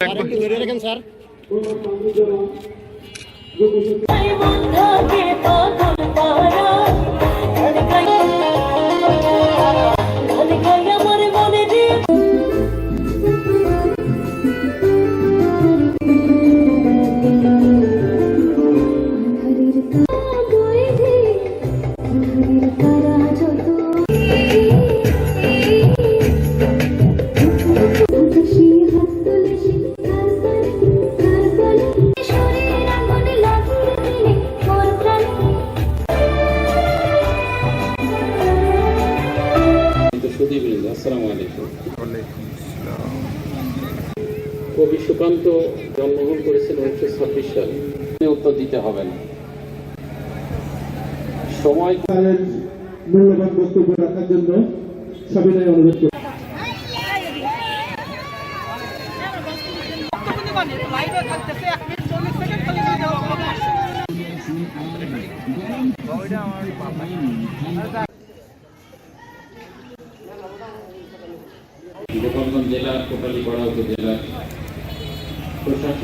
Sir সুদীবৃন্দ আসসালামু আলাইকুম। কবি সুকান্ত জন্মগ্রহণ করেছেন উনিশশো ছাব্বিশ সালে। উত্তর দিতে হবে না। সময় মূল্যবান বক্তব্য রাখার জন্য সবিনয় অনুরোধ করি গোপালগঞ্জ জেলার কোটালীপাড়া উপজেলার প্রশাসন